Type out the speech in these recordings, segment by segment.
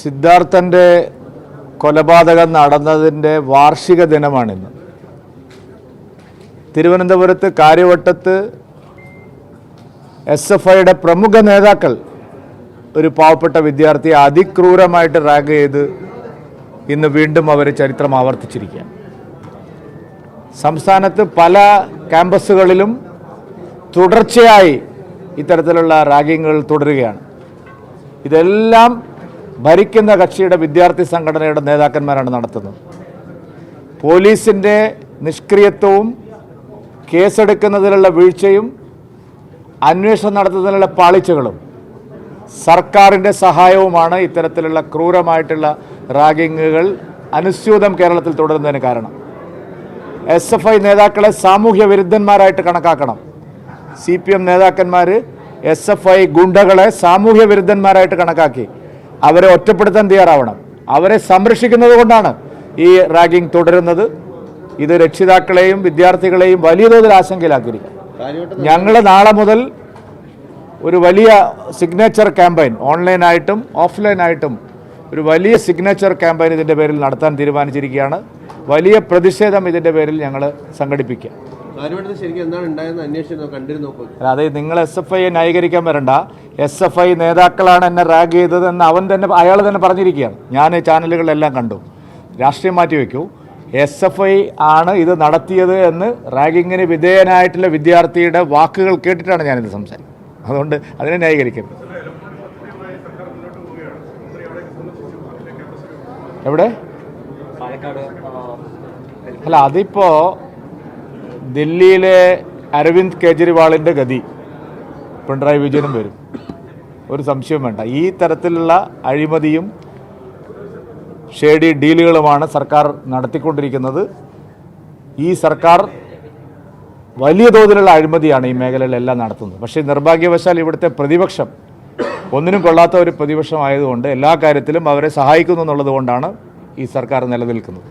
സിദ്ധാർത്ഥന്റെ കൊലപാതകം നടന്നതിന്റെ വാർഷിക ദിനമാണിന്ന്. തിരുവനന്തപുരത്ത് കാര്യവട്ടത്ത് എസ് എഫ് ഐയുടെ പ്രമുഖ നേതാക്കൾ ഒരു പാവപ്പെട്ട വിദ്യാർത്ഥിയെ അതിക്രൂരമായിട്ട് റാഗ് ചെയ്ത് ഇന്ന് വീണ്ടും അവർ ചരിത്രം ആവർത്തിച്ചിരിക്കുകയാണ്. സംസ്ഥാനത്ത് പല ക്യാമ്പസുകളിലും തുടർച്ചയായി ഇത്തരത്തിലുള്ള റാഗിങ്ങുകൾ തുടരുകയാണ്. ഇതെല്ലാം ഭരിക്കുന്ന കക്ഷിയുടെ വിദ്യാർത്ഥി സംഘടനയുടെ നേതാക്കന്മാരാണ് നടത്തുന്നത്. പോലീസിന്റെ നിഷ്ക്രിയത്വവും കേസെടുക്കുന്നതിലുള്ള വീഴ്ചയും അന്വേഷണം നടത്തുന്നതിനുള്ള പാളിച്ചകളും സർക്കാരിന്റെ സഹായവുമാണ് ഇത്തരത്തിലുള്ള ക്രൂരമായിട്ടുള്ള റാഗിങ്ങുകൾ അനുസ്യൂതം കേരളത്തിൽ തുടരുന്നതിന് കാരണം. എസ് എഫ് ഐ നേതാക്കളെ സാമൂഹ്യ വിരുദ്ധന്മാരായിട്ട് കണക്കാക്കണം. സി പി എം നേതാക്കന്മാർ എസ് എഫ് ഐ ഗുണ്ടകളെ സാമൂഹ്യ വിരുദ്ധന്മാരായിട്ട് കണക്കാക്കി. അവരെ ഒറ്റപ്പെടുത്താൻ തയ്യാറാവണം. അവരെ സംരക്ഷിക്കുന്നത് കൊണ്ടാണ് ഈ റാഗിംഗ് തുടരുന്നത്. ഇത് രക്ഷിതാക്കളെയും വിദ്യാർത്ഥികളെയും വലിയ തോതിൽ ആശങ്കയിലാക്കിയിരിക്കും ഞങ്ങൾ നാളെ മുതൽ ഒരു വലിയ സിഗ്നേച്ചർ ക്യാമ്പയിൻ ഓൺലൈനായിട്ടും ഓഫ്ലൈനായിട്ടും ഒരു വലിയ സിഗ്നേച്ചർ ക്യാമ്പയിൻ ഇതിന്റെ പേരിൽ നടത്താൻ തീരുമാനിച്ചിരിക്കുകയാണ്. വലിയ പ്രതിഷേധം ഇതിന്റെ പേരിൽ ഞങ്ങൾ സംഘടിപ്പിക്കുക. അതെ നിങ്ങൾ എസ് എഫ് ഐയെ ന്യായീകരിക്കാൻ വരണ്ട. എസ് എഫ് ഐ നേതാക്കളാണ് എന്നെ റാഗ് ചെയ്തതെന്ന് അവൻ തന്നെ അയാൾ തന്നെ പറഞ്ഞിരിക്കുകയാണ്. ഞാൻ ചാനലുകളിലെല്ലാം കണ്ടു. രാഷ്ട്രീയം മാറ്റി വയ്ക്കൂ. എസ് എഫ് ഐ ആണ് ഇത് നടത്തിയത് എന്ന് റാഗിങ്ങിന് വിധേയനായിട്ടുള്ള വിദ്യാർത്ഥിയുടെ വാക്കുകൾ കേട്ടിട്ടാണ് ഞാനിത് സംസാരിക്കുന്നത്. അതുകൊണ്ട് അതിനെ ന്യായീകരിക്കരുത്. എവിടെ? അല്ല അതിപ്പോ ദില്ലിയിലെ അരവിന്ദ് കെജ്രിവാളിന്റെ ഗതി. പിണറായി വിജയനും വരും. ഒരു സംശയം വേണ്ട. ഈ തരത്തിലുള്ള അഴിമതിയും ഷേഡി ഡീലുകളുമാണ് സർക്കാർ നടത്തിക്കൊണ്ടിരിക്കുന്നത്. ഈ സർക്കാർ വലിയ തോതിലുള്ള അഴിമതിയാണ് ഈ മേഖലയിലെല്ലാം നടത്തുന്നത്. പക്ഷേ നിർഭാഗ്യവശാൽ ഇവിടുത്തെ പ്രതിപക്ഷം ഒന്നിനും കൊള്ളാത്ത ഒരു പ്രതിപക്ഷമായതുകൊണ്ട് എല്ലാ കാര്യത്തിലും അവരെ സഹായിക്കുന്നു എന്നുള്ളത് കൊണ്ടാണ് ഈ സർക്കാർ നിലനിൽക്കുന്നത്.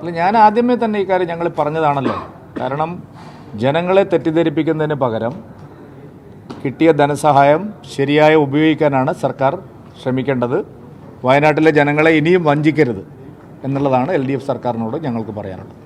അല്ല ഞാൻ ആദ്യമേ തന്നെ ഈ കാര്യം ഞങ്ങൾ പറഞ്ഞതാണല്ലോ. കാരണം ജനങ്ങളെ തെറ്റിദ്ധരിപ്പിക്കുന്നതിന് പകരം കിട്ടിയ ധനസഹായം ശരിയായ ഉപയോഗിക്കാനാണ് സർക്കാർ ശ്രമിക്കേണ്ടത്. വയനാട്ടിലെ ജനങ്ങളെ ഇനിയും വഞ്ചിക്കരുത് എന്നുള്ളതാണ് എൽ സർക്കാരിനോട് ഞങ്ങൾക്ക് പറയാനുള്ളത്.